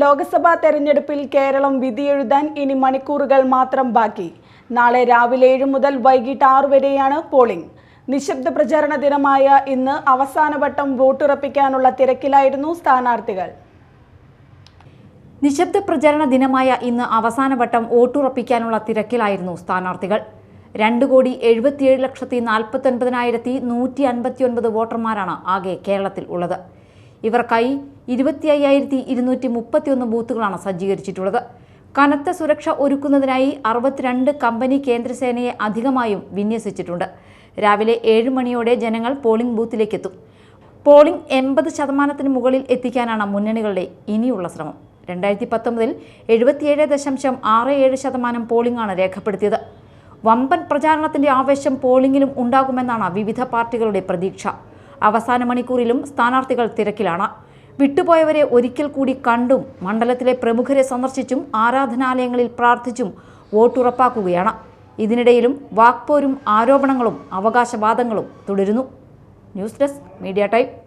ലോക്സഭാ തെരഞ്ഞെടുപ്പിൽ കേരളം വിധിയെഴുതാൻ ഇനി മണിക്കൂറുകൾ മാത്രം ബാക്കി. നാളെ രാവിലെ ഏഴ് മുതൽ വൈകിട്ട് ആറ് വരെയാണ് പോളിംഗ്. നിശബ്ദ പ്രചാരണ ദിനമായ ഇന്ന് അവസാനവട്ടം വോട്ടുറപ്പിക്കാനുള്ള തിരക്കിലായിരുന്നു സ്ഥാനാർത്ഥികൾ. നിശബ്ദ പ്രചരണ ദിനമായ ഇന്ന് അവസാനവട്ടം വോട്ടുറപ്പിക്കാനുള്ള തിരക്കിലായിരുന്നു സ്ഥാനാർത്ഥികൾ. രണ്ട് കോടി എഴുപത്തിയേഴ് ലക്ഷത്തി നാൽപ്പത്തൊൻപതിനായിരത്തി നൂറ്റി അൻപത്തിയൊൻപത് വോട്ടർമാരാണ് ആകെ കേരളത്തിൽ ഉള്ളത്. ഇവർക്കായി ഇരുപത്തി അയ്യായിരത്തി ഇരുന്നൂറ്റി മുപ്പത്തിയൊന്ന് ബൂത്തുകളാണ് സജ്ജീകരിച്ചിട്ടുള്ളത്. കനത്ത സുരക്ഷ ഒരുക്കുന്നതിനായി അറുപത്തിരണ്ട് കമ്പനി കേന്ദ്രസേനയെ അധികമായും വിന്യസിച്ചിട്ടുണ്ട്. രാവിലെ ഏഴ് മണിയോടെ ജനങ്ങൾ പോളിംഗ് ബൂത്തിലേക്കെത്തും. പോളിംഗ് എൺപത് ശതമാനത്തിന് മുകളിൽ എത്തിക്കാനാണ് മുന്നണികളുടെ ഇനിയുള്ള ശ്രമം. രണ്ടായിരത്തി പത്തൊമ്പതിൽ എഴുപത്തിയേഴ് ദശാംശം ആറ് ഏഴ് ശതമാനം പോളിംഗാണ് രേഖപ്പെടുത്തിയത്. വമ്പൻ പ്രചാരണത്തിന്റെ ആവേശം പോളിംഗിലും ഉണ്ടാകുമെന്നാണ് വിവിധ പാർട്ടികളുടെ പ്രതീക്ഷ. അവസാന മണിക്കൂറിലും സ്ഥാനാർത്ഥികൾ തിരക്കിലാണ്. വിട്ടുപോയവരെ ഒരിക്കൽ കൂടി കണ്ടും മണ്ഡലത്തിലെ പ്രമുഖരെ സന്ദർശിച്ചും ആരാധനാലയങ്ങളിൽ പ്രാർത്ഥിച്ചും വോട്ടുറപ്പാക്കുകയാണ്. ഇതിനിടയിലും വാക്പോരും ആരോപണങ്ങളും അവകാശവാദങ്ങളും തുടരുന്നു. News desk media time.